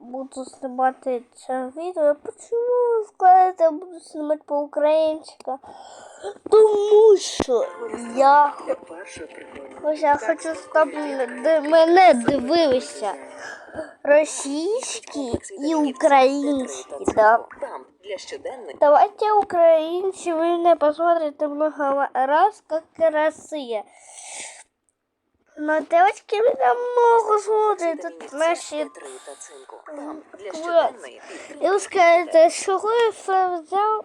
буду знімати це відео. Почему ви скажете, я буду знімати по-українськи? Тому що я, ось я хочу, щоб мене дивилися російські і українські. Да. Давайте украинцы, вы не посмотрите много раз, как Россия. Но девочки меня много смотрят, Наші... Для щоденної. и вы скажете, чего я це взял?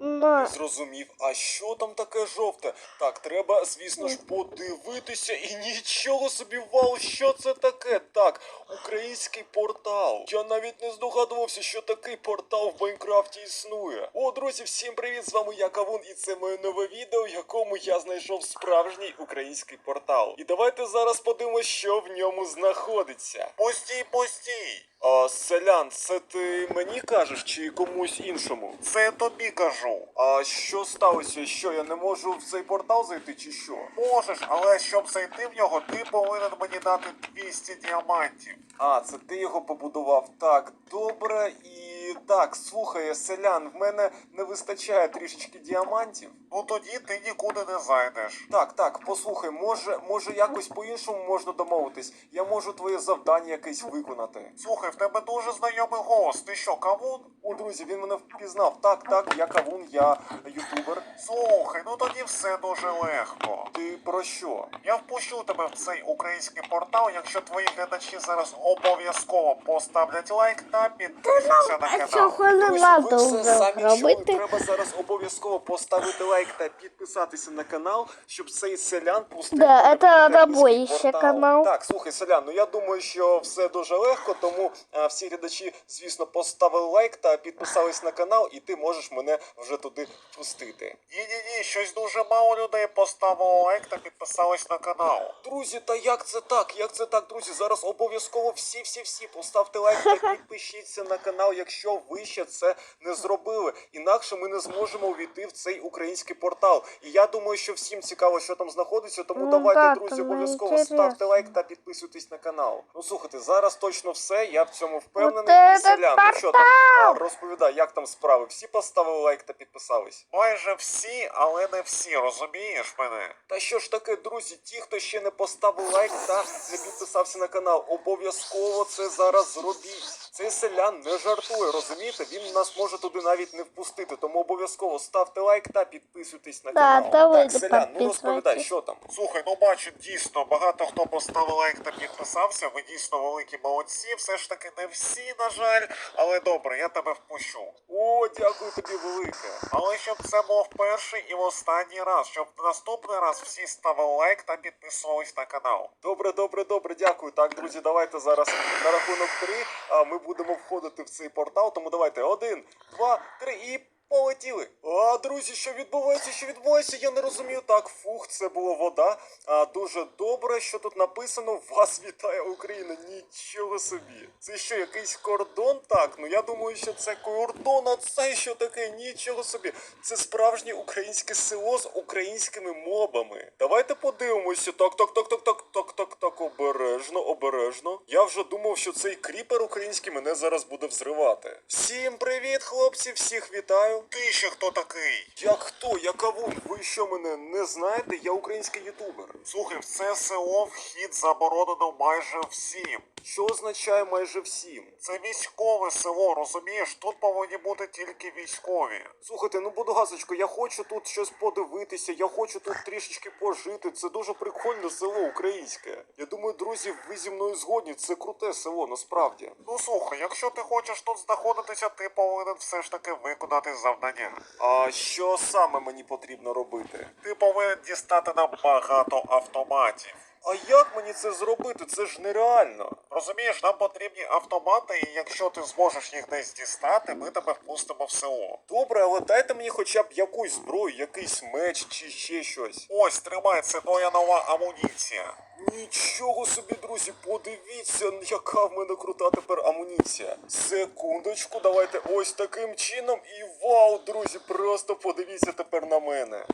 Но, Зрозумів, а що там таке жовте? Так, треба, звісно ж, подивитися і нічого собі вау, що це таке? Так, український портал. Я навіть не здогадувався, що такий портал в Майнкрафті існує. О, друзі, всім привіт! З вами я Кавун, і це моє нове відео, в якому я знайшов справжній український портал. І давайте зараз подивимося, що в ньому знаходиться. Постій, постій! А, селян, це ти мені кажеш чи комусь іншому? Це тобі кажу. А що сталося? Що я не можу в цей портал зайти, чи що? Можеш, але щоб зайти в нього, ти повинен мені дати 200 діамантів. А, це ти його побудував. Так, добре і так, слухає селян, в мене не вистачає трішечки діамантів. Ну тоді ти нікуди не зайдеш. Так, так, послухай, може, може якось по-іншому можна домовитись. Я можу твоє завдання якесь виконати. Слухай, в тебе дуже знайомий голос. Ти що, кавун? О, друзі, він мене впізнав. Так, так, я кавун, я ютубер. Слухай, ну тоді все дуже легко. Ти про що? Я впущу тебе в цей український портал, якщо твої глядачі зараз обов'язково поставлять лайк та підпишуться на а канал. цього не Друзі, все вже самі чули. робити. Треба зараз обов'язково поставити лайк та підписатися на канал, щоб цей селян пустив. Да, это в український рабочий ще портал. канал. Так, слухай, селян, ну я думаю, що все дуже легко, тому а, всі глядачі, звісно, поставили лайк та підписались на канал, і ти можеш мене вже туди пустити. Ні, ні, щось дуже мало людей поставило лайк та підписались на канал. Друзі, та як це так? Як це так, друзі? Зараз обов'язково всі, всі, всі поставте лайк та підпишіться на канал, якщо ви ще це не зробили. Інакше ми не зможемо увійти в цей український портал. І я думаю, що всім цікаво, що там знаходиться. Тому Ну давайте, да, друзі, там обов'язково інтересно. ставте лайк та підписуйтесь на канал. Ну слухайте, зараз точно все. Я в цьому впевнений. І селян, ну що там а, розповідай, як там справи? Всі поставили лайк та підписались? Майже всі, але не всі, розумієш мене? Та що ж таке, друзі, ті, хто ще не поставив лайк та не підписався на канал, обов'язково це зараз зробіть. Цей селян не жартує, розумієте? Він нас може туди навіть не впустити. Тому обов'язково ставте лайк та підписуйтесь на Да, канал. та ви так, селян, ну розповідай, підписуйтесь. що там? Слухай, ну бачу, дійсно, багато хто поставив лайк та підписався. Ви дійсно великі молодці. Все ж таки не всі, на жаль. Але добре, я тебе впущу. О, дякую тобі велике. Але щоб це був перший і в останній раз, щоб наступний раз всі ставили лайк та підписувались на канал. Добре, добре, добре, дякую. Так, друзі, давайте зараз на рахунок три. А ми будемо входити в цей портал. Тому давайте один, два, три і. Полетіли. А, друзі, що відбувається? Що відбувається? Я не розумію. Так, фух, це була вода. А дуже добре, що тут написано. Вас вітає Україна. Нічого собі. Це що, якийсь кордон? Так, ну я думаю, що це кордон, а це що таке? Нічого собі. Це справжнє українське село з українськими мобами. Давайте подивимося. Так, так, так, так, так, так, так, так, обережно, обережно. Я вже думав, що цей кріпер український мене зараз буде взривати. Всім привіт, хлопці, всіх вітаю. Ти ще хто такий? Як хто? Я кавун? Ви що мене не знаєте? Я український ютубер. Слухай, в це село вхід заборонено майже всім. Що означає майже всім? Це військове село, розумієш? Тут повинні бути тільки військові. Слухайте, ну буду гасочко, я хочу тут щось подивитися, я хочу тут трішечки пожити. Це дуже прикольне село українське. Я думаю, друзі, ви зі мною згодні. Це круте село, насправді. Ну слухай, якщо ти хочеш тут знаходитися, ти повинен все ж таки виконати завдання. А що саме мені потрібно робити? Ти повинен дістати нам багато автоматів. А як мені це зробити? Це ж нереально. Розумієш, нам потрібні автомати, і якщо ти зможеш їх десь дістати, ми тебе впустимо в село. Добре, але дайте мені хоча б якусь зброю, якийсь меч чи ще щось. Ось, тримай, це твоя нова амуніція. Нічого собі, друзі, подивіться, яка в мене крута тепер амуніція. Секундочку, давайте ось таким чином. І вау, друзі, просто подивіться тепер на мене.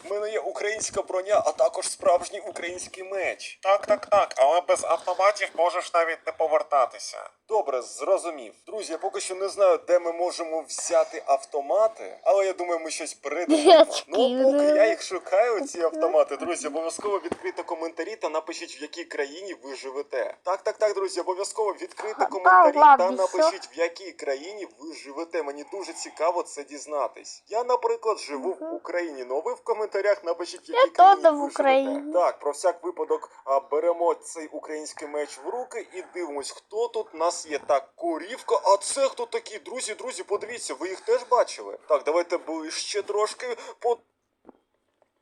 Українська броня, а також справжній український меч. Так, так, так, але без автоматів можеш навіть не повертатися. Добре, зрозумів. Друзі, я поки що не знаю, де ми можемо взяти автомати, але я думаю, ми щось придумаємо. Ну, поки я їх шукаю, ці автомати, друзі, обов'язково відкрийте коментарі та напишіть, в якій країні ви живете. Так, так, так, друзі, обов'язково відкрийте коментарі та напишіть, в якій країні ви живете. Мені дуже цікаво це дізнатись. Я, наприклад, живу в Україні. Ну, ви в коментарях напишіть, Я тоді в Україні. Так, про всяк випадок а, беремо цей український меч в руки і дивимось, хто тут у нас є. Так, корівка. А це хто такі? Друзі, друзі, подивіться, ви їх теж бачили? Так, давайте ближче трошки. По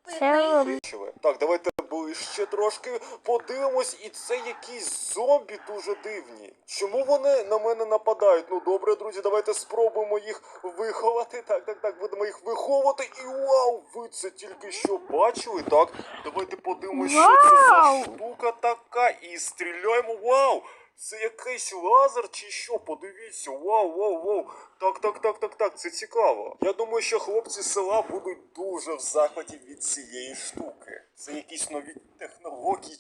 Це Так, давайте ближче трошки подивимось, і це якісь зомбі дуже дивні. Чому вони на мене нападають? Ну добре, друзі, давайте спробуємо їх виховати. Так, так, так, будемо їх виховувати. І вау! Ви це тільки що бачили? Так, давайте подивимось, що це за штука така. І стріляємо. Вау! Це якийсь лазер чи що? Подивіться, вау, вау, вау. Так, так, так, так, так, це цікаво. Я думаю, що хлопці села будуть дуже в захваті від цієї штуки. Це якісь нові технології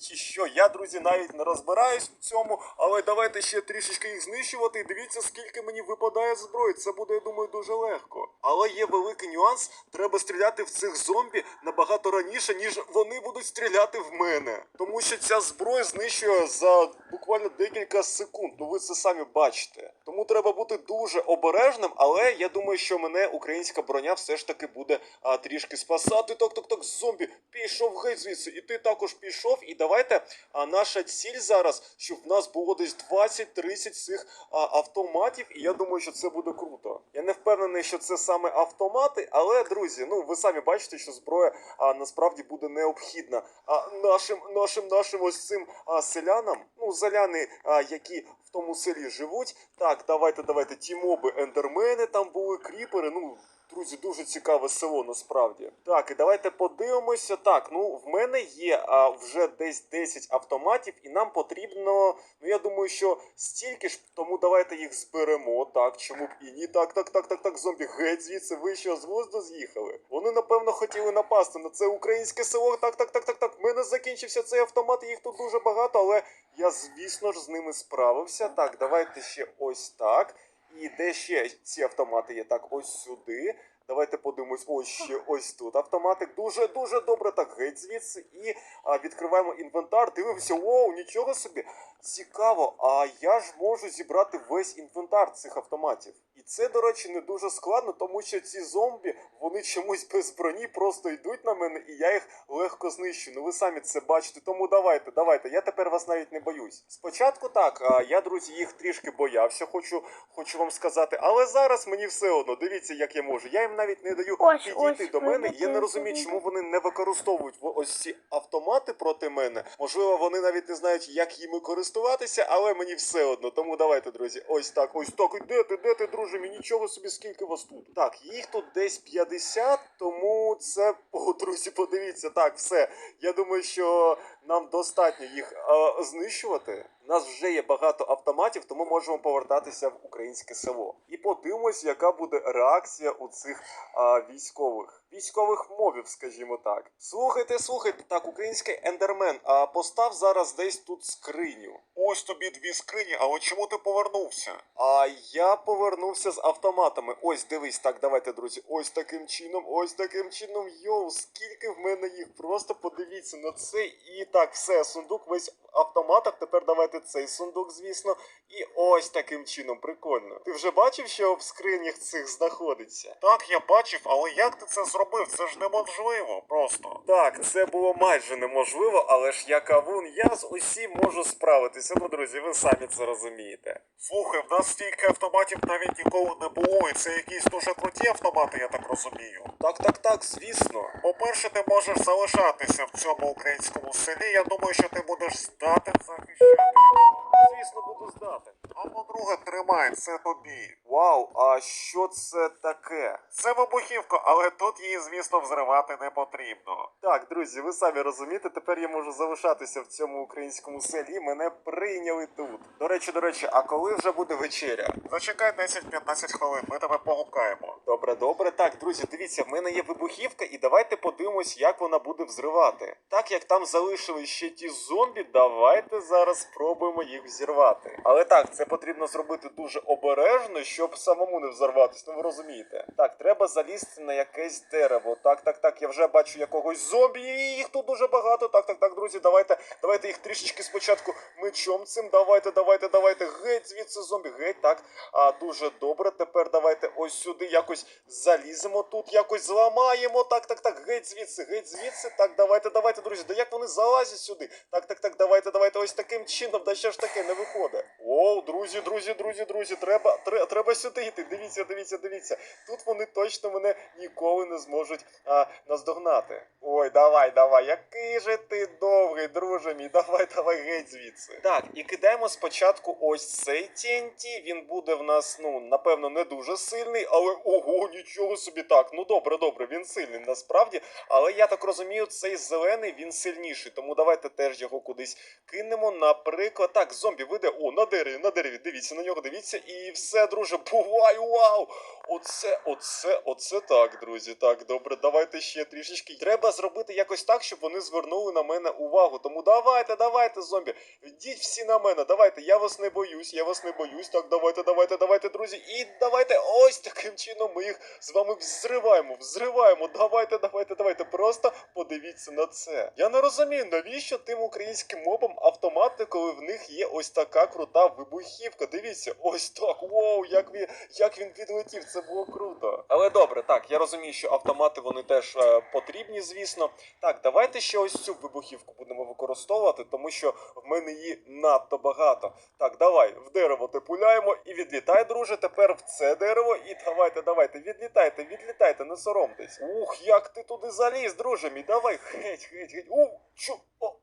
чи що. Я, друзі, навіть не розбираюсь в цьому, але давайте ще трішечки їх знищувати. І дивіться, скільки мені випадає зброї. Це буде, я думаю, дуже легко. Але є великий нюанс. Треба стріляти в цих зомбі набагато раніше, ніж вони будуть стріляти в мене. Тому що ця зброя знищує за буквально декілька секунд. Ну ви це самі бачите. Тому треба бути дуже обережним, але я думаю, що мене українська броня все ж таки буде а, трішки спасати. Так, так, так, зомбі, пішов геть звідси, і ти також пішов. І давайте а, наша ціль зараз, щоб в нас було десь 20-30 цих а, автоматів, і я думаю, що це буде круто. Я не впевнений, що це саме автомати, але друзі, ну ви самі бачите, що зброя а, насправді буде необхідна. А нашим нашим нашим ось цим а, селянам, ну селяни, а, які в тому селі живуть. Так, давайте, давайте. Ті моби ендермени там були, кріпери. Ну, друзі, дуже цікаве село насправді. Так, і давайте подивимося. Так, ну в мене є а, вже десь 10 автоматів, і нам потрібно. Ну я думаю, що стільки ж, тому давайте їх зберемо. Так, чому б і ні? Так, так, так, так, так, зомбі, геть звідси, ви що з глузду з'їхали. Вони, напевно, хотіли напасти на це українське село. Так, так, так, так, так. В мене закінчився цей автомат, їх тут дуже багато, але я, звісно ж, з ними справився. Так, давайте ще ось так. І де ще ці автомати є? Так, ось сюди. Давайте подивимось, ось ще ось тут. Автоматик дуже дуже добре так геть звідси. І а, відкриваємо інвентар. Дивимося, воу, нічого собі. Цікаво, а я ж можу зібрати весь інвентар цих автоматів. І це, до речі, не дуже складно, тому що ці зомбі, вони чомусь без броні просто йдуть на мене, і я їх легко знищу. Ну ви самі це бачите. Тому давайте, давайте. Я тепер вас навіть не боюсь. Спочатку так, а, я, друзі, їх трішки боявся, хочу, хочу вам сказати. Але зараз мені все одно. Дивіться, як я можу. Я їм навіть не даю Ось, підійти ось, до мене. Я не розумію, чому вони не використовують ось ці автомати проти мене. Можливо, вони навіть не знають, як їми користуватися, але мені все одно. Тому давайте, друзі, ось так, ось так. Де ти, де ти, друже? Мені нічого собі, скільки вас тут. Так, їх тут десь 50, тому це. О, друзі, подивіться, так, все. Я думаю, що нам достатньо їх е, знищувати. У нас вже є багато автоматів, тому можемо повертатися в українське село. І подивимось, яка буде реакція у цих а, військових. Військових мовів, скажімо так. Слухайте, слухайте, так, український ендермен, а постав зараз десь тут скриню. Ось тобі дві скрині, але чому ти повернувся? А я повернувся з автоматами. Ось дивись, так, давайте, друзі. Ось таким чином, ось таким чином. Йоу, скільки в мене їх. Просто подивіться на це. І так, все, сундук весь в автоматах. Тепер давайте цей сундук, звісно. І ось таким чином, прикольно. Ти вже бачив, що в скринях цих знаходиться? Так, я бачив, але як ти це зробив? Це ж неможливо просто. Так, це було майже неможливо, але ж я кавун, я з усім можу справитися. Ну, друзі, ви самі це розумієте. Слухай, в нас стільки автоматів навіть ніколи не було, і це якісь дуже круті автомати, я так розумію. Так, так, так, звісно. По-перше, ти можеш залишатися в цьому українському селі. Я думаю, що ти будеш здати захищати. його. звісно, буду здати. А по-друге, тримай, це тобі. Вау, а що це таке? Це вибухівка, але тут її, звісно, взривати не потрібно. Так, друзі, ви самі розумієте, тепер я можу залишатися в цьому українському селі. Мене прийняли тут. До речі, до речі, а коли вже буде вечеря? Зачекай 10-15 хвилин, ми тебе погукаємо. Добре, добре. Так, друзі, дивіться, в мене є вибухівка, і давайте подивимось, як вона буде взривати. Так як там залишили ще ті зомбі, давайте зараз спробуємо їх взірвати. Але так, це потрібно зробити дуже обережно, щоб самому не взорватися. Ну ви розумієте. Так, треба залізти на якесь дерево. Так, так, так. Я вже бачу якогось зомбі. і Їх тут дуже багато. Так, так, так, друзі, давайте, давайте їх трішечки спочатку мечом цим. Давайте, давайте, давайте. Геть звідси зомбі, геть, так. А дуже добре. Тепер давайте ось сюди якось заліземо. Тут якось зламаємо. Так, так, так. Геть звідси, геть звідси. Так, давайте, давайте, друзі. Да як вони залазять сюди? Так, так, так, давайте, давайте. Ось таким чином. Да що ж таке не виходить. Оу, друзі, друзі, друзі, друзі. Треба, треба, треба сюди йти. Дивіться, дивіться, дивіться. Тут вони точно мене ніколи не зможуть а, наздогнати. Ой, давай, давай. Який же ти довгий, друже мій. Давай, давай геть звідси. Так, і кидаємо спочатку ось цей TNT. Він буде в нас, ну, напевно, не дуже сильний, але ого, нічого собі так. Ну добре, добре, він сильний насправді. Але я так розумію, цей зелений він сильніший. Тому давайте теж його кудись кинемо. Наприклад, так, зомбі вийде. О, на дереві, на дереві. Дивіться на нього, дивіться. І все, друже, бувай, вау! Оце, оце, оце так, друзі. Так, добре, давайте ще трішечки. Треба зробити якось так, щоб вони звернули на мене увагу. Тому давайте, давайте, зомбі. Йдіть всі на мене. Давайте, я вас не боюсь, я вас не боюсь. Так, давайте, давайте, давайте, друзі. І давайте ось таким чином ми їх з вами взриваємо, взриваємо. Давайте, давайте, давайте. Просто подивіться на це. Я не розумію, навіщо тим українським мобам автомати, коли в них є ось така крута вибухівка. Дивіться, ось так. Воу, як він, як він відлетів, це було круто. Але добре, так, я розумію, що автомати вони теж е, потрібні, звісно. Так, давайте ще ось цю вибухівку будемо використовувати, тому що в мене її надто багато. Так, давай, в дерево ти пуляємо і відлітай, друже. Тепер в це дерево. І давайте, давайте, відлітайте, відлітайте, не соромтесь. Ух, як ти туди заліз, друже мій, давай, геть, геть, геть. У, чу, О,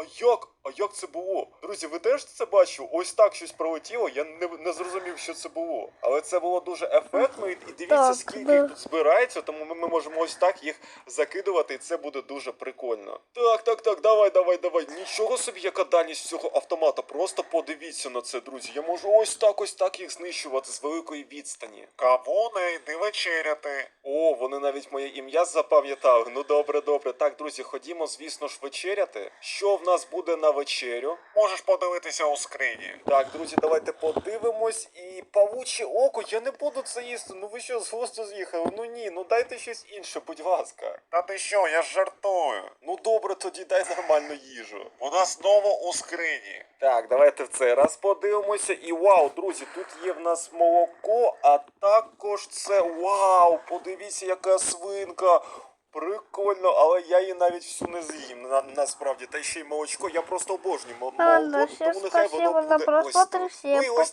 а як? А як це було? Друзі, ви теж це бачили? Ось так щось пролетіло, я не, не зрозумів, що це було. Але це було дуже ефектно, і, дивіться, Так, скільки да. їх тут збирається, тому ми, ми можемо ось так їх закидувати, і це буде дуже прикольно. Так, так, так, давай, давай, давай. Нічого собі, яка дальність цього автомата. Просто подивіться на це, друзі. Я можу ось так, ось так їх знищувати з великої відстані. Кавуне, йди вечеряти. О, вони навіть моє ім'я запам'ятали. Ну добре, добре. Так, друзі, ходімо, звісно ж, вечеряти. Що в нас буде на вечерю? Можеш подивитися у скрині. Так, друзі, давайте подивимось. І павуче око, я не буду це їсти. Ну ви що з глузду з'їхали? Ну ні, ну дайте щось інше, будь ласка. Та ти що, я ж жартую. Ну добре, тоді дай нормальну їжу. Вона знову у скрині. Так, давайте в цей раз подивимося. І вау, друзі, тут є в нас молоко, а також це вау! Подивіться, яка свинка. Прикольно, але я її навіть всю не з'їм. На, насправді, та ще й молочко. Я просто обожнюю мо- молоко, тому нехай воно буде ось. Ну і ось